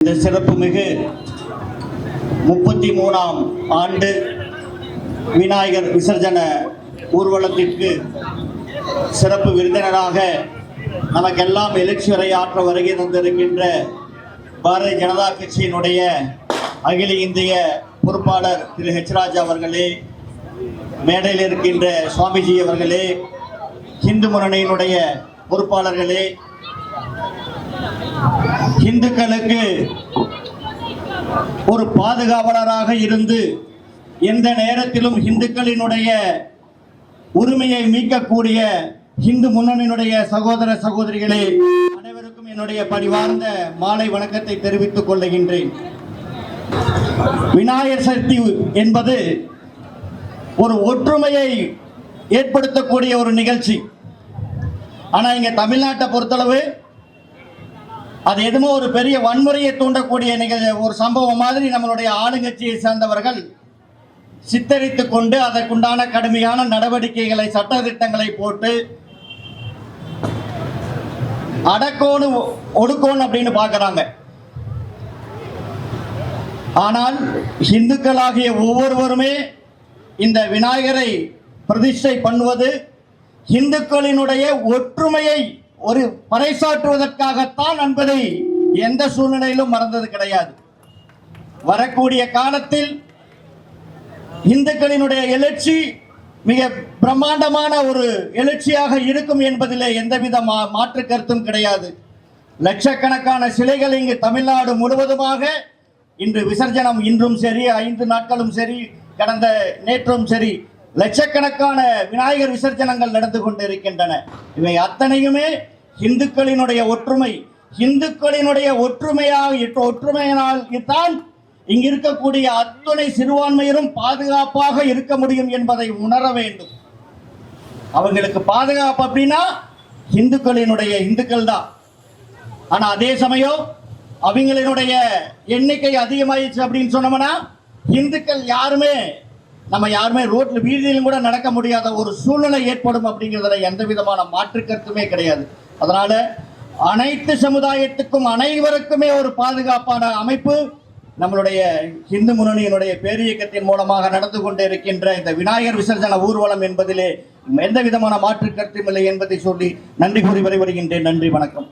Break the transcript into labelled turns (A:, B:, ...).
A: இந்த சிறப்புமிகு முப்பத்தி மூணாம் ஆண்டு விநாயகர் விசர்ஜன ஊர்வலத்திற்கு சிறப்பு விருந்தினராக நமக்கெல்லாம் எழுச்சி உரையாற்ற வருகை தந்திருக்கின்ற பாரதிய ஜனதா கட்சியினுடைய அகில இந்திய பொறுப்பாளர் திரு ஹெச் ராஜா அவர்களே மேடையில் இருக்கின்ற சுவாமிஜி அவர்களே இந்து முன்னணியினுடைய பொறுப்பாளர்களே இந்துக்களுக்கு ஒரு பாதுகாவலராக இருந்து எந்த நேரத்திலும் இந்துக்களினுடைய உரிமையை மீட்கக்கூடிய இந்து முன்னணியினுடைய சகோதர சகோதரிகளே அனைவருக்கும் என்னுடைய பணிவார்ந்த மாலை வணக்கத்தை தெரிவித்துக் கொள்ளுகின்றேன் விநாயகர் சதுர்த்தி என்பது ஒரு ஒற்றுமையை ஏற்படுத்தக்கூடிய ஒரு நிகழ்ச்சி. ஆனால் இங்கே தமிழ்நாட்டை பொறுத்தளவு அது எதுவும் ஒரு பெரிய வன்முறையை தூண்டக்கூடிய நிகழ்ச்சி ஒரு சம்பவம் மாதிரி நம்மளுடைய ஆளுங்கட்சியை சேர்ந்தவர்கள் சித்தரித்து கொண்டு அதற்குண்டான கடுமையான நடவடிக்கைகளை சட்டத்திட்டங்களை போட்டு அடக்கோணு ஒடுக்கோன் அப்படின்னு பார்க்கறாங்க. ஆனால் இந்துக்களாகிய ஒவ்வொருவருமே இந்த விநாயகரை பிரதிஷ்டை பண்ணுவது இந்துக்களினுடைய ஒற்றுமையை ஒரு பறைசாற்றுவதற்காகத்தான் என்பதை எந்த சூழ்நிலையிலும் மறந்தது கிடையாது. வரக்கூடிய காலத்தில் இந்துக்களினுடைய எழுச்சி மிக பிரம்மாண்டமான ஒரு எழுச்சியாக இருக்கும் என்பதிலே எந்தவித மா மாற்று கருத்தும் கிடையாது. லட்சக்கணக்கான சிலைகள் இங்கு தமிழ்நாடு முழுவதுமாக இன்று விசர்ஜனம் இன்றும் சரி ஐந்து நாட்களும் சரி கடந்த நேற்றும் சரி லட்சக்கணக்கான விநாயகர் விசர்ஜனங்கள் நடந்து கொண்டிருக்கின்றன. இவை அத்தனையுமே இந்துக்களினுடைய ஒற்றுமை இந்துக்களினுடைய ஒற்றுமையாக ஒற்றுமையினால் தான் இங்கு இருக்கக்கூடிய அத்துணை சிறுபான்மையினரும் பாதுகாப்பாக இருக்க முடியும் என்பதை உணர வேண்டும். அவங்களுக்கு பாதுகாப்பு அப்படின்னா இந்துக்களினுடைய இந்துக்கள் தான். ஆனா அதே சமயம் அவங்களினுடைய எண்ணிக்கை அதிகமாயிடுச்சு அப்படின்னு சொன்னோம்னா இந்துக்கள் யாருமே நம்ம யாருமே ரோட்ல வீதியிலும் கூட நடக்க முடியாத ஒரு சூழ்நிலை ஏற்படும் அப்படிங்கிறதுல எந்த விதமான மாற்று கருத்துமே கிடையாது. அதனால அனைத்து சமுதாயத்துக்கும் அனைவருக்குமே ஒரு பாதுகாப்பான அமைப்பு. நம்மளுடைய இந்து முன்னணியினுடைய பேரியக்கத்தின் மூலமாக நடந்து கொண்டு இருக்கின்ற இந்த விநாயகர் விசர்ஜன ஊர்வலம் என்பதிலே எந்த விதமான மாற்று கருத்தும் இல்லை என்பதை சொல்லி நன்றி கூறி விரைவருகின்றேன் நன்றி வணக்கம்.